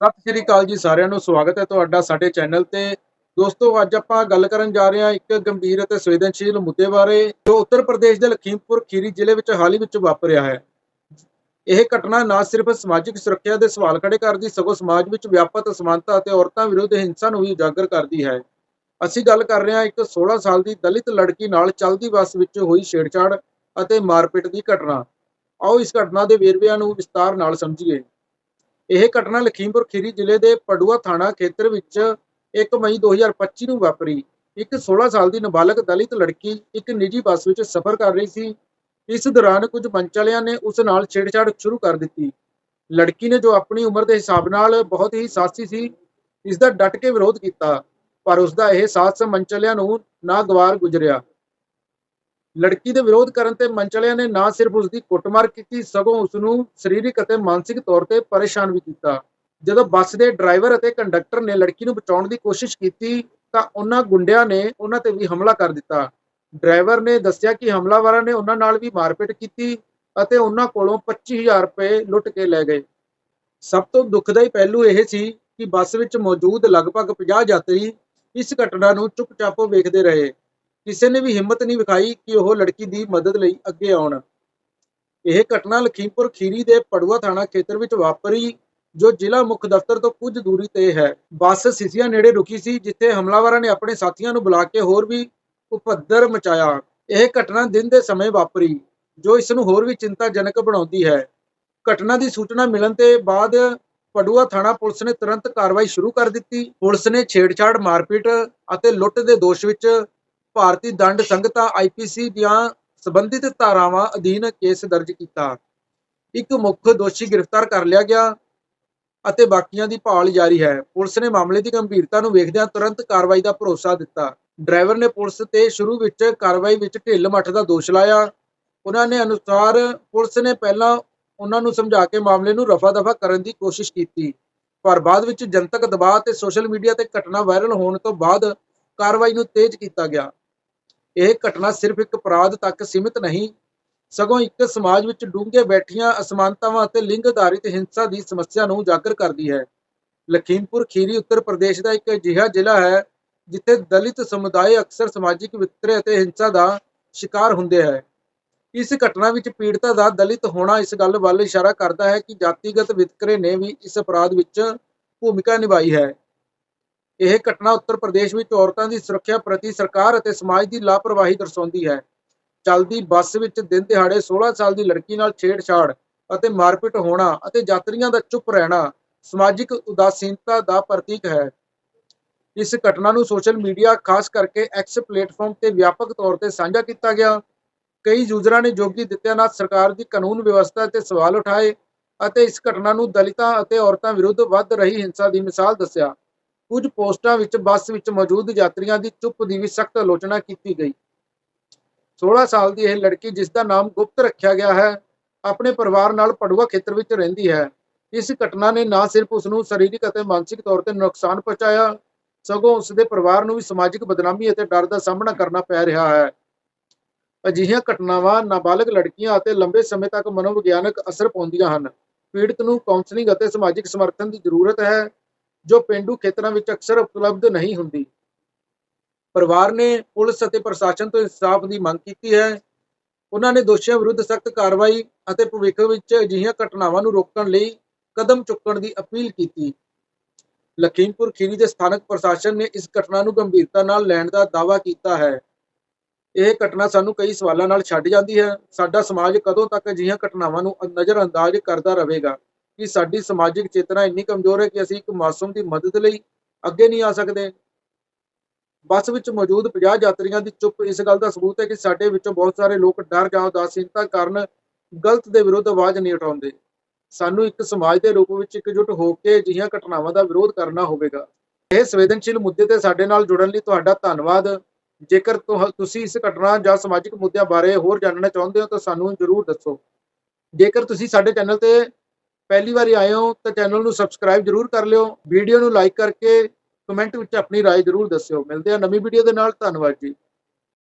ਸਤਿ ਸ਼੍ਰੀ ਅਕਾਲ ਜੀ ਸਾਰਿਆਂ ਨੂੰ, ਸਵਾਗਤ ਹੈ ਤੁਹਾਡਾ ਸਾਡੇ ਚੈਨਲ ਤੇ। ਦੋਸਤੋ, ਅੱਜ ਆਪਾਂ ਗੱਲ ਕਰਨ ਜਾ ਰਹੇ ਹਾਂ ਇੱਕ ਗੰਭੀਰ ਅਤੇ ਸੰਵੇਦਨਸ਼ੀਲ ਮੁੱਦੇ ਬਾਰੇ, ਜੋ ਉੱਤਰ ਪ੍ਰਦੇਸ਼ ਦੇ ਲਖੀਮਪੁਰ ਖੀਰੀ ਜ਼ਿਲ੍ਹੇ ਵਿੱਚ ਹਾਲ ਹੀ ਵਿੱਚ ਵਾਪਰਿਆ ਹੈ। ਇਹ ਘਟਨਾ ਨਾ ਸਿਰਫ ਸਮਾਜਿਕ ਸੁਰੱਖਿਆ ਦੇ ਸਵਾਲ ਖੜੇ ਕਰਦੀ, ਸਗੋਂ ਸਮਾਜ ਵਿੱਚ ਵਿਆਪਕ ਅਸਮਾਨਤਾ ਅਤੇ ਔਰਤਾਂ ਵਿਰੁੱਧ ਹਿੰਸਾ ਨੂੰ ਵੀ ਉਜਾਗਰ ਕਰਦੀ ਹੈ। ਅਸੀਂ ਗੱਲ ਕਰ ਰਹੇ ਹਾਂ ਇੱਕ 16 ਸਾਲ ਦੀ ਦਲਿਤ ਲੜਕੀ ਨਾਲ ਚੱਲਦੀ ਬੱਸ ਵਿੱਚ ਹੋਈ ਛੇੜਛਾੜ ਅਤੇ ਮਾਰਪੀਟ ਦੀ ਘਟਨਾ। ਆਓ ਇਸ ਘਟਨਾ ਦੇ ਵੇਰਵਿਆਂ ਨੂੰ ਵਿਸਤਾਰ ਨਾਲ ਸਮਝੀਏ। ਇਹ ਘਟਨਾ ਲਖੀਮਪੁਰ ਖੀਰੀ ਜ਼ਿਲ੍ਹੇ ਦੇ ਪੜੂਆ ਥਾਣਾ ਖੇਤਰ ਵਿੱਚ 1 ਮਈ 2025 ਨੂੰ ਵਾਪਰੀ। ਇੱਕ 16 ਸਾਲ ਦੀ ਨਾਬਾਲਗ ਦਲਿਤ ਲੜਕੀ ਇੱਕ ਨਿੱਜੀ ਬੱਸ ਵਿੱਚ ਸਫ਼ਰ ਕਰ ਰਹੀ ਸੀ। ਇਸ ਦੌਰਾਨ ਕੁਝ ਮੰਚਲਿਆਂ ਨੇ ਉਸ ਨਾਲ ਛੇੜਛਾੜ ਸ਼ੁਰੂ ਕਰ ਦਿੱਤੀ। ਲੜਕੀ ਨੇ ਜੋ ਆਪਣੀ ਉਮਰ ਦੇ ਹਿਸਾਬ ਨਾਲ ਬਹੁਤ ਹੀ ਸਾਹਸੀ ਸੀ ਇਸ ਦਾ ਡਟ ਕੇ ਵਿਰੋਧ ਕੀਤਾ, ਪਰ ਉਸ ਦਾ ਇਹ ਸਾਹਸ ਮੰਚਲਿਆਂ ਨੂੰ ਨਾ ਗਵਾਰ ਗੁਜ਼ਰਿਆ। ਲੜਕੀ ਦੇ ਵਿਰੋਧ ਕਰਨ ਤੇ ਮੰਚ ਵਾਲਿਆਂ ਨੇ ਨਾ ਸਿਰਫ ਉਸ ਦੀ ਕੁੱਟਮਾਰ ਕੀਤੀ, ਸਗੋਂ ਉਸ ਨੂੰ ਸਰੀਰਕ ਅਤੇ ਮਾਨਸਿਕ ਤੌਰ ਤੇ ਪਰੇਸ਼ਾਨ ਵੀ ਕੀਤਾ। ਜਦੋਂ ਬੱਸ ਦੇ ਡਰਾਈਵਰ ਅਤੇ ਕੰਡਕਟਰ ਨੇ ਲੜਕੀ ਨੂੰ ਬਚਾਉਣ ਦੀ ਕੋਸ਼ਿਸ਼ ਕੀਤੀ, ਤਾਂ ਉਹਨਾਂ ਗੁੰਡਿਆਂ ਨੇ ਉਹਨਾਂ ਤੇ ਵੀ ਹਮਲਾ ਕਰ ਦਿੱਤਾ। ਡਰਾਈਵਰ ਨੇ ਦੱਸਿਆ ਕਿ ਹਮਲਾਵਰਾਂ ਨੇ ਉਹਨਾਂ ਨਾਲ ਵੀ ਮਾਰਪੀਟ ਕੀਤੀ ਅਤੇ ਉਹਨਾਂ ਕੋਲੋਂ 25000 ਰੁਪਏ ਲੁੱਟ ਕੇ ਲੈ ਗਏ। ਸਭ ਤੋਂ ਦੁਖਦਾਈ ਪਹਿਲੂ ਇਹ ਸੀ ਕਿ ਬੱਸ ਵਿੱਚ ਮੌਜੂਦ ਲਗਭਗ 50 ਯਾਤਰੀ ਇਸ ਘਟਨਾ ਨੂੰ ਚੁੱਪਚਾਪ ਵੇਖਦੇ ਰਹੇ। ਕਿਸੇ ਨੇ ਵੀ ਹਿੰਮਤ ਨਹੀਂ ਵਿਖਾਈ ਕਿ ਉਹ ਲੜਕੀ ਦੀ ਮਦਦ ਲਈ ਅੱਗੇ ਆਉਣ। ਇਹ ਘਟਨਾ ਲਖੀਮਪੁਰ ਖੀਰੀ ਦੇ ਪੜੂਆ ਥਾਣਾ ਖੇਤਰ ਵਿੱਚ ਵਾਪਰੀ, ਜੋ ਜ਼ਿਲ੍ਹਾ ਮੁੱਖ ਦਫ਼ਤਰ ਤੋਂ ਕੁਝ ਦੂਰੀ ਤੇ ਹੈ। ਬੱਸ ਸਿਸਿਆ ਨੇੜੇ ਰੁਕੀ ਸੀ, ਜਿੱਥੇ ਹਮਲਾਵਰਾਂ ਨੇ ਆਪਣੇ ਸਾਥੀਆਂ ਨੂੰ ਬੁਲਾ ਕੇ ਹੋਰ ਵੀ ਉਪੱਦਰ ਮਚਾਇਆ। ਇਹ ਘਟਨਾ ਦਿਨ ਦੇ ਸਮੇਂ ਵਾਪਰੀ, ਜੋ ਇਸ ਨੂੰ ਹੋਰ ਵੀ ਚਿੰਤਾਜਨਕ ਬਣਾਉਂਦੀ ਹੈ। ਘਟਨਾ ਦੀ ਸੂਚਨਾ ਮਿਲਣ ਤੇ ਬਾਅਦ ਪੜੂਆ ਥਾਣਾ ਪੁਲਿਸ ਨੇ ਤੁਰੰਤ ਕਾਰਵਾਈ ਸ਼ੁਰੂ ਕਰ ਦਿੱਤੀ। ਪੁਲਿਸ ਨੇ ਛੇੜਛਾੜ, ਮਾਰਪੀਟ ਅਤੇ ਲੁੱਟ ਦੇ ਦੋਸ਼ ਵਿੱਚ ਭਾਰਤੀ ਦੰਡ ਸੰਹਿਤਾ ਆਈਪੀਸੀ ਦੀਆਂ ਸਬੰਧਿਤ ਧਾਰਾਵਾਂ ਅਧੀਨ ਕੇਸ ਦਰਜ ਕੀਤਾ। ਇੱਕ ਮੁੱਖ ਦੋਸ਼ੀ ਗ੍ਰਿਫਤਾਰ ਕਰ ਲਿਆ ਗਿਆ ਅਤੇ ਬਾਕੀਆਂ ਦੀ ਭਾਲ ਜਾਰੀ ਹੈ। ਪੁਲਿਸ ਨੇ ਮਾਮਲੇ ਦੀ ਗੰਭੀਰਤਾ ਨੂੰ ਵੇਖਦਿਆਂ ਤੁਰੰਤ ਕਾਰਵਾਈ ਦਾ ਭਰੋਸਾ ਦਿੱਤਾ। ਡਰਾਈਵਰ ਨੇ ਪੁਲਿਸ ਤੇ ਸ਼ੁਰੂ ਵਿੱਚ ਕਾਰਵਾਈ ਵਿੱਚ ਢਿੱਲ ਮੱਠ ਦਾ ਦੋਸ਼ ਲਾਇਆ। ਉਹਨਾਂ ਨੇ ਅਨੁਸਾਰ ਪੁਲਿਸ ਨੇ ਪਹਿਲਾਂ ਉਹਨਾਂ ਨੂੰ ਸਮਝਾ ਕੇ ਮਾਮਲੇ ਨੂੰ ਰਫਾ-ਦਫਾ ਕਰਨ ਦੀ ਕੋਸ਼ਿਸ਼ ਕੀਤੀ। ਪਰ ਬਾਅਦ ਵਿੱਚ ਜਨਤਕ ਦਬਾਅ ਤੇ ਸੋਸ਼ਲ ਮੀਡੀਆ ਤੇ ਘਟਨਾ ਵਾਇਰਲ ਹੋਣ ਤੋਂ ਬਾਅਦ ਕਾਰਵਾਈ ਨੂੰ ਤੇਜ਼ ਕੀਤਾ ਗਿਆ। ਇਹ ਘਟਨਾ ਸਿਰਫ ਇੱਕ ਅਪਰਾਧ ਤੱਕ ਸੀਮਿਤ ਨਹੀਂ, ਸਗੋਂ ਇੱਕ ਸਮਾਜ ਵਿੱਚ ਡੂੰਘੇ ਬੈਠੀਆਂ ਅਸਮਾਨਤਾਵਾਂ ਅਤੇ ਲਿੰਗ ਆਧਾਰਿਤ ਹਿੰਸਾ ਦੀ ਸਮੱਸਿਆ ਨੂੰ ਉਜਾਗਰ ਕਰਦੀ ਹੈ। ਲਖੀਮਪੁਰ ਖੀਰੀ ਉੱਤਰ ਪ੍ਰਦੇਸ਼ ਦਾ ਇੱਕ ਅਜਿਹਾ ਜ਼ਿਲ੍ਹਾ ਹੈ, ਜਿੱਥੇ ਦਲਿਤ ਸਮੁਦਾਇ ਅਕਸਰ ਸਮਾਜਿਕ ਵਿਤਕਰੇ ਅਤੇ ਹਿੰਸਾ ਦਾ ਸ਼ਿਕਾਰ ਹੁੰਦੇ ਹੈ। ਇਸ ਘਟਨਾ ਵਿੱਚ ਪੀੜਤਾ ਦਾ ਦਲਿਤ ਹੋਣਾ ਇਸ ਗੱਲ ਵੱਲ ਇਸ਼ਾਰਾ ਕਰਦਾ ਹੈ ਕਿ ਜਾਤੀਗਤ ਵਿਤਕਰੇ ਨੇ ਵੀ ਇਸ ਅਪਰਾਧ ਵਿੱਚ ਭੂਮਿਕਾ ਨਿਭਾਈ ਹੈ। ਇਹ ਘਟਨਾ ਉੱਤਰ ਪ੍ਰਦੇਸ਼ ਵਿੱਚ ਔਰਤਾਂ ਦੀ ਸੁਰੱਖਿਆ ਪ੍ਰਤੀ ਸਰਕਾਰ ਅਤੇ ਸਮਾਜ ਦੀ ਲਾਪਰਵਾਹੀ ਦਰਸਾਉਂਦੀ ਹੈ। ਚਲਦੀ ਬੱਸ ਵਿੱਚ ਦਿਨ ਦਿਹਾੜੇ 16 ਸਾਲ ਦੀ ਲੜਕੀ ਨਾਲ ਛੇੜਛਾੜ ਅਤੇ ਮਾਰਪੀਟ ਹੋਣਾ ਅਤੇ ਯਾਤਰੀਆਂ ਦਾ ਚੁੱਪ ਰਹਿਣਾ ਸਮਾਜਿਕ ਉਦਾਸੀਨਤਾ ਦਾ ਪ੍ਰਤੀਕ ਹੈ। ਇਸ ਘਟਨਾ ਨੂੰ ਸੋਸ਼ਲ ਮੀਡੀਆ, ਖਾਸ ਕਰਕੇ ਐਕਸ ਪਲੇਟਫਾਰਮ ਤੇ ਵਿਆਪਕ ਤੌਰ ਤੇ ਸਾਂਝਾ ਕੀਤਾ ਗਿਆ। ਕਈ ਯੂਜ਼ਰਾਂ ਨੇ ਜੋਗੀ ਦਿੱਤਿਆਨਾਥ ਸਰਕਾਰ ਦੀ ਕਾਨੂੰਨ ਵਿਵਸਥਾ ਤੇ ਸਵਾਲ ਉਠਾਏ ਅਤੇ ਇਸ ਘਟਨਾ ਨੂੰ ਦਲਿਤਾਂ ਅਤੇ ਔਰਤਾਂ ਵਿਰੁੱਧ ਵੱਧ ਰਹੀ ਹਿੰਸਾ ਦੀ ਮਿਸਾਲ ਦੱਸਿਆ। ਕੁਝ ਪੋਸਟਾਂ ਵਿੱਚ ਬੱਸ ਵਿੱਚ ਮੌਜੂਦ ਯਾਤਰੀਆਂ ਦੀ ਚੁੱਪ ਦੀ ਵੀ ਸਖਤ ਆਲੋਚਨਾ ਕੀਤੀ ਗਈ। 16 ਸਾਲ ਦੀ ਇਹ ਲੜਕੀ ਜਿਸ ਦਾ ਨਾਮ ਗੁਪਤ ਰੱਖਿਆ ਗਿਆ ਹੈ, ਆਪਣੇ ਪਰਿਵਾਰ ਨਾਲ ਪੜੂਆ ਖੇਤਰ ਵਿੱਚ ਰਹਿੰਦੀ ਹੈ। ਇਸ ਘਟਨਾ ਨੇ ਨਾ ਸਿਰਫ ਉਸ ਨੂੰ ਸਰੀਰਕ ਅਤੇ ਮਾਨਸਿਕ ਤੌਰ ਤੇ ਨੁਕਸਾਨ ਪਹੁੰਚਾਇਆ, ਸਗੋਂ ਉਸ ਦੇ ਪਰਿਵਾਰ ਨੂੰ ਵੀ ਸਮਾਜਿਕ ਬਦਨਾਮੀ ਅਤੇ ਡਰ ਦਾ ਸਾਹਮਣਾ ਕਰਨਾ ਪੈ ਰਿਹਾ ਹੈ। ਅਜਿਹੀਆਂ ਘਟਨਾਵਾਂ ਨਾਬਾਲਗ ਲੜਕੀਆਂ ਅਤੇ ਲੰਬੇ ਸਮੇਂ ਤੱਕ ਮਨੋਵਿਗਿਆਨਕ ਅਸਰ ਪਾਉਂਦੀਆਂ ਹਨ। ਪੀੜਤ ਨੂੰ ਕਾਉਂਸਲਿੰਗ ਅਤੇ ਸਮਾਜਿਕ ਸਮਰਥਨ ਦੀ ਜ਼ਰੂਰਤ ਹੈ। ਜੋ ਪਿੰਡੂ ਖੇਤਰਾਂ ਵਿੱਚ ਅਕਸਰ ਉਪਲਬਧ ਨਹੀਂ ਹੁੰਦੀ। ਪਰਿਵਾਰ ਨੇ ਪੁਲਿਸ ਅਤੇ ਪ੍ਰਸ਼ਾਸਨ ਤੋਂ ਇਨਸਾਫ ਦੀ ਮੰਗ ਕੀਤੀ ਹੈ। ਉਹਨਾਂ ਨੇ ਦੋਸ਼ੀਆਂ ਵਿਰੁੱਧ ਸਖਤ ਕਾਰਵਾਈ ਅਤੇ ਭਵਿੱਖ ਵਿੱਚ ਅਜਿਹੀਆਂ ਘਟਨਾਵਾਂ ਨੂੰ ਰੋਕਣ ਲਈ ਕਦਮ ਚੁੱਕਣ ਦੀ ਅਪੀਲ ਕੀਤੀ। ਲਖੀਮਪੁਰ ਖੀਰੀ ਦੇ ਸਥਾਨਕ ਪ੍ਰਸ਼ਾਸਨ ਨੇ ਇਸ ਘਟਨਾ ਨੂੰ ਗੰਭੀਰਤਾ ਨਾਲ ਲੈਣ ਦਾ ਦਾਅਵਾ ਕੀਤਾ ਹੈ। ਇਹ ਘਟਨਾ ਸਾਨੂੰ ਕਈ ਸਵਾਲਾਂ ਨਾਲ ਛੱਡ ਜਾਂਦੀ ਹੈ। ਸਾਡਾ ਸਮਾਜ ਕਦੋਂ ਤੱਕ ਅਜਿਹੀਆਂ ਘਟਨਾਵਾਂ ਨੂੰ ਨਜ਼ਰਅੰਦਾਜ਼ ਕਰਦਾ ਰਹੇਗਾ? ਕਿ ਸਾਡੀ ਸਮਾਜਿਕ ਚੇਤਨਾ ਇੰਨੀ ਕਮਜ਼ੋਰ ਹੈ ਕਿ ਅਸੀਂ ਇੱਕ ਮਾਸੂਮ ਦੀ ਮਦਦ ਲਈ ਅੱਗੇ ਨਹੀਂ ਆ ਸਕਦੇ। ਬੱਸ ਵਿੱਚ ਮੌਜੂਦ 50 ਯਾਤਰੀਆਂ ਦੀ ਚੁੱਪ ਇਸ ਗੱਲ ਦਾ ਸਬੂਤ ਹੈ ਕਿ ਸਾਡੇ ਵਿੱਚੋਂ ਬਹੁਤ ਸਾਰੇ ਲੋਕ ਡਰ ਜਾਂ ਉਦਾਸੀਨਤਾ ਕਾਰਨ ਗਲਤ ਦੇ ਵਿਰੁੱਧ ਆਵਾਜ਼ ਨਹੀਂ ਉਠਾਉਂਦੇ। ਸਾਨੂੰ ਇੱਕ ਸਮਾਜ ਦੇ ਰੂਪ ਵਿੱਚ ਇਕਜੁੱਟ ਹੋ ਕੇ ਅਜਿਹੀਆਂ ਘਟਨਾਵਾਂ ਦਾ ਵਿਰੋਧ ਕਰਨਾ ਹੋਵੇਗਾ। ਇਹ ਸੰਵੇਦਨਸ਼ੀਲ ਮੁੱਦੇ ਤੇ ਸਾਡੇ ਨਾਲ ਜੁੜਨ ਲਈ ਤੁਹਾਡਾ ਧੰਨਵਾਦ। ਜੇਕਰ ਤੁਹ- ਤੁਸੀਂ ਇਸ ਘਟਨਾ ਜਾਂ ਸਮਾਜਿਕ ਮੁੱਦਿਆਂ ਬਾਰੇ ਹੋਰ ਜਾਣਨਾ ਚਾਹੁੰਦੇ ਹੋ ਤਾਂ ਸਾਨੂੰ ਜਰੂਰ ਦੱਸੋ। ਜੇਕਰ ਤੁਸੀਂ ਸਾਡੇ ਚੈਨਲ ਤੇ ਪਹਿਲੀ ਵਾਰੀ ਆਏ ਹੋ ਤਾਂ ਚੈਨਲ ਨੂੰ ਸਬਸਕ੍ਰਾਈਬ ਜਰੂਰ ਕਰ ਲਿਓ ਵੀਡੀਓ ਨੂੰ ਲਾਈਕ ਕਰਕੇ ਕਮੈਂਟ ਵਿੱਚ ਆਪਣੀ رائے ਜਰੂਰ ਦੱਸਿਓ ਮਿਲਦੇ ਹਾਂ ਨਵੀਂ ਵੀਡੀਓ ਦੇ ਨਾਲ ਧੰਨਵਾਦ ਜੀ